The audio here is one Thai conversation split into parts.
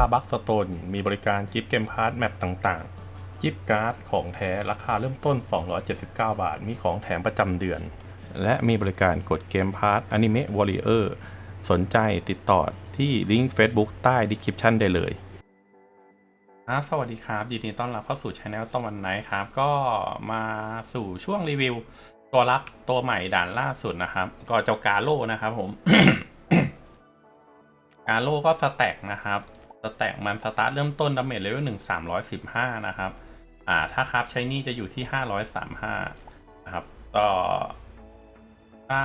าบัคสโตนมีบริการกิฟต์เกมพาร์ทแมปต่างๆ กิฟต์การ์ดของแท้ราคาเริ่มต้น 279 บาท มีของแถมประจำเดือน และมีบริการกดเกมพาร์ทอนิเมะวอริเออร์สนใจติดต่อที่ลิงก์ Facebook ใต้ดีคริปชันได้เลยสวัสดีครับยินดีต้อนรับเข้าสู่ช anel ตะวันไนท์ครับ ก็มาสู่ช่วงรีวิว ตัวรับตัวใหม่ด่านล่าสุดนะครับ ก็เจ้ากาโลนะครับผมกาโลก็สแต็กนะครับ สแต็กมันสตาร์ทเริ่มต้นดาเมจเลเวลหนึ่งสามร้อยสิบห้านะครับ อ่า ถ้าครับใช้นี่จะอยู่ที่ห้าร้อยสามห้านะครับก็ถ้า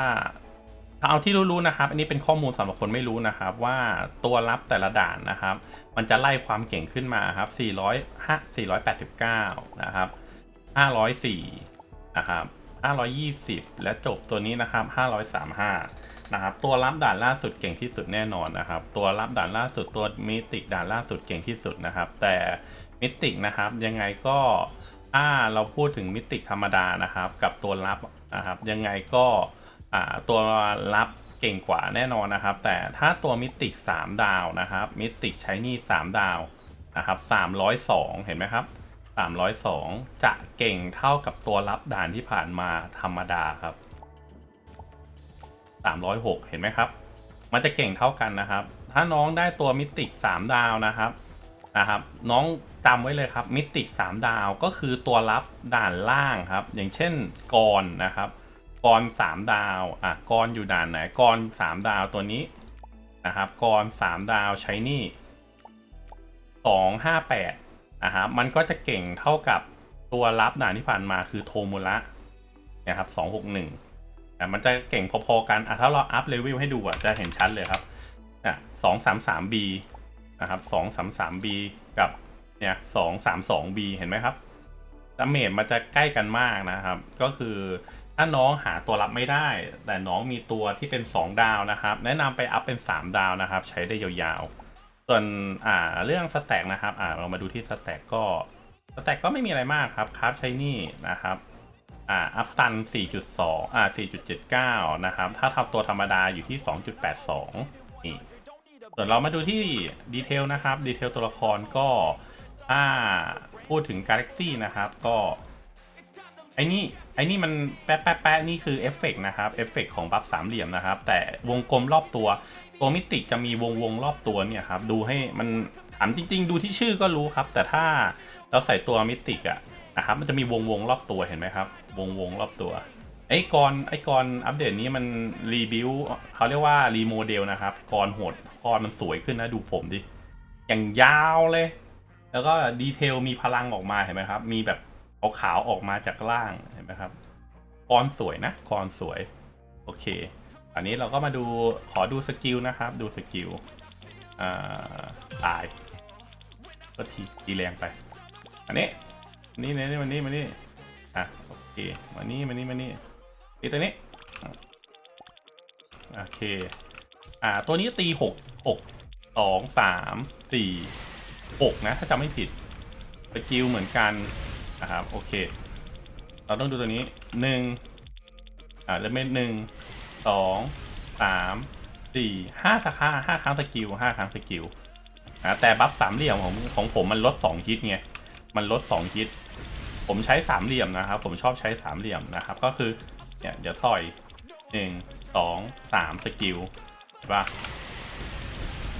ถ้าเอาที่รู้ๆนะครับ อันนี้เป็นข้อมูลสำหรับคนไม่รู้นะครับ ว่าตัวรับแต่ละด่านนะครับ มันจะไล่ความเก่งขึ้นมาครับ400 5 489 นะครับ 504 นะครับ 520 และจบตัวนี้นะครับ 535 นะครับตัวรับด่านล่าสุดเก่งที่สุดแน่นอนนะครับ ตัวรับด่านล่าสุดตัวมิติด่านล่าสุดเก่งที่สุดนะครับ แต่มิตินะครับยังไงก็ถ้าเราพูดถึงมิติธรรมดานะครับ กับตัวรับนะครับ ยังไงก็อ่าตัวรับเก่งกว่าแน่นอนนะครับ แต่ถ้าตัวมิติ3ดาวนะครับ มิติใช้นี่3ดาวนะครับ302 เห็นไหมครับ 302 จะเก่งเท่ากับตัวรับด่านที่ผ่านมาธรรมดาครับ 306 เห็นไหมครับ มันจะเก่งเท่ากันนะครับ ถ้าน้องได้ตัวมิติ3ดาวนะครับนะครับ น้องจำไว้เลยครับมิติ3ดาวก็คือตัวรับด่านล่างครับ อย่างเช่นกรนะครับกร3ดาวอะกรอยู่ด่านไหนกร3ดาวตัวนี้นะครับกร3ดาวใช้นี่258นะครับมันก็จะเก่งเท่ากับตัวรับด่านที่ผ่านมาคือโทมุระนะครับ261 อ่มันจะเก่งพอๆกันอะถ้าเราอัพเลเวลให้ดูอะจะเห็นชัดเลยครับอะ233 B นะครับ233 B กับเนี่ย232 B เห็นไหมครับดาเมจมันจะใกล้กันมากนะครับ ก็คือถ้าน้องหาตัวรับไม่ได้ แต่น้องมีตัวที่เป็น 2 ดาวนะครับ แนะนำไปอัพเป็น 3 ดาวนะครับ ใช้ได้ยาวๆ ส่วนอ่าเรื่องสแต็กนะครับอ่าเรามาดูที่สแต็กก็สแต็กก็ไม่มีอะไรมากครับครับใช้นี่นะครับ อ่าอัพตัน 4.2 อ่า 4.79 นะครับ ถ้าทำตัวธรรมดาอยู่ที่ 2.82 นี่ ส่วนเรามาดูที่ดีเทลนะครับ ดีเทลตัวละครก็ถ้าพูดถึง Galaxy นะครับ ก็ไอ้นี่ไอ้นี่มันแป๊ะแป๊ะแป๊ะนี่คือเอฟเฟกนะครับ เอฟเฟกของบัฟสามเหลี่ยมนะครับ แต่วงกลมรอบตัว ตัวมิติจะมีวงวงรอบตัวเนี่ยครับ ดูให้มันถามจริง ๆ ดูที่ชื่อก็รู้ครับ แต่ถ้าเราใส่ตัวมิติอะ นะครับมันจะมีวงวงรอบตัวเห็นไหมครับ วงวงรอบตัว ไอ้กรไอ้กรอัปเดตนี้มันรีบิวเขาเรียกว่ารีโมเดลนะครับกรโหดกรมันสวยขึ้นนะดูผมดิอย่างยาวเลย แล้วก็ดีเทลมีพลังออกมาเห็นไหมครับ มีแบบขาวๆออกมาจากล่างเห็นไหมครับกรสวยนะกรสวย โอเค อันนี้เราก็มาดูขอดูสกิลนะครับ ดูสกิลอ่าตายก็ทีตีแรงไป อันนี้ นี่นี่มานี่มานี่อะโอเคมานี่มานี่มานี่ตีตัวนี้โอเคอ่าตัวนี้ตีหกหกสองสามสี่หกนะถ้าจำไม่ผิดสกิลเหมือนกันนะครับโอเค เราต้องดูตัวนี้หนึ่งอ่าเลเมนหนึ่งสองสามสี่ห้าสักห้าห้าครั้งสกิลห้าครั้งสกิลอ่าแต่บัฟสามเหลี่ยมของของผมมันลดสองฮิตไงมันลดสองฮิต ผมใช้สามเหลี่ยมนะครับ ผมชอบใช้สามเหลี่ยมนะครับ ก็คือเนี่ยเดี๋ยวต่อยหนึ่งสองสามสกิลใช่ปะ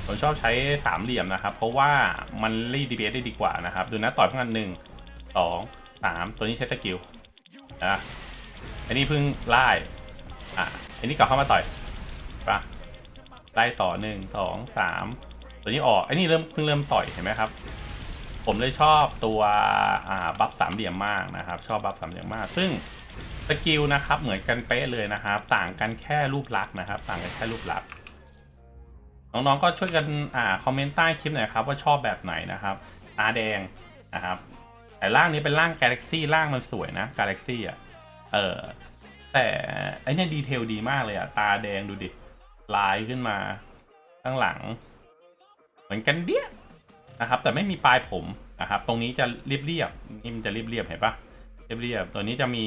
ผมชอบใช้สามเหลี่ยมนะครับ เพราะว่ามันรีดีเบได้ดีกว่านะครับดูนะต่อยเพื่อนหนึ่งสองสามตัวนี้ใช้สกิลนะอันนี้เพิ่งไล่อะอันนี้กลับเข้ามาต่อยปะไล่ต่อหนึ่งสองสามตัวนี้ออกไอันนี้เริ่มเพิ่งเริ่มต่อยเห็นไหมครับ ผมเลยชอบตัวบัฟสามเหลี่ยมมากนะครับ ชอบบัฟสามเหลี่ยมมาก ซึ่งสกิลนะครับเหมือนกันเป๊ะเลยนะครับ ต่างกันแค่รูปลักษณ์นะครับ ต่างกันแค่รูปลักษณ์น้องๆก็ช่วยกันอ่าคอมเมนต์ใต้คลิปหน่อยครับว่าชอบแบบไหนนะครับตาแดงนะครับแต่ร่างนี้เป็นร่างกาแล็กซี่ร่างมันสวยนะกาแล็กซี่อะเออแต่ไอเนี่ยดีเทลดีมากเลยอะตาแดงดูดิลายขึ้นมาข้างหลัง เหมือนกันเดี้ย นะครับ แต่ไม่มีปลายผมนะครับ ตรงนี้จะเรียบเรียบๆนี่มันจะเรียบเรียบๆเห็นปะเรียบเรียบๆตัวนี้จะมี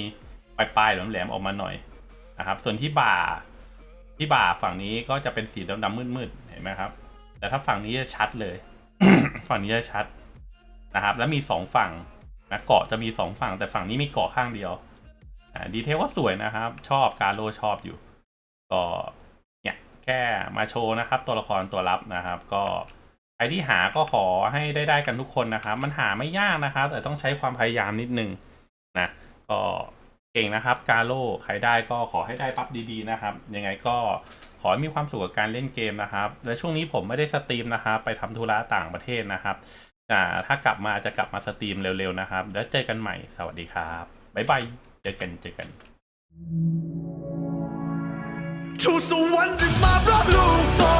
ปลายปลายๆแหลมๆออกมาหน่อยนะครับ ส่วนที่บ่าที่บ่าฝั่งนี้ก็จะเป็นสีดำๆมืดๆเห็นไหมครับ แต่ถ้าฝั่งนี้จะชัดเลย ฝั่งนี้จะชัดนะครับ แล้วมีสองฝั่งนะเกาะจะมีสองฝั่ง แต่ฝั่งนี้มีเกาะข้างเดียวดีเทลก็สวยนะครับ ชอบการโลชอบอยู่ ก็เนี่ยแค่มาโชว์นะครับ ตัวละครตัวรับนะครับ ก็ ใครที่หาก็ขอให้ได้ได้กันทุกคนนะครับ มันหาไม่ยากนะครับ แต่ต้องใช้ความพยายามนิดนึงนะก็เก่งนะครับกาโลใครได้ก็ขอให้ได้ปั๊บดีๆนะครับ ยังไงก็ขอให้มีความสุขกับการเล่นเกมนะครับ และช่วงนี้ผมไม่ได้สตรีมนะครับ ไปทำธุระต่างประเทศนะครับอ่าถ้ากลับมาจะกลับมาสตรีมเร็วๆนะครับ แล้วเจอกันใหม่ สวัสดีครับ บ๊ายบาย เจอกัน เจอกันทูสวรร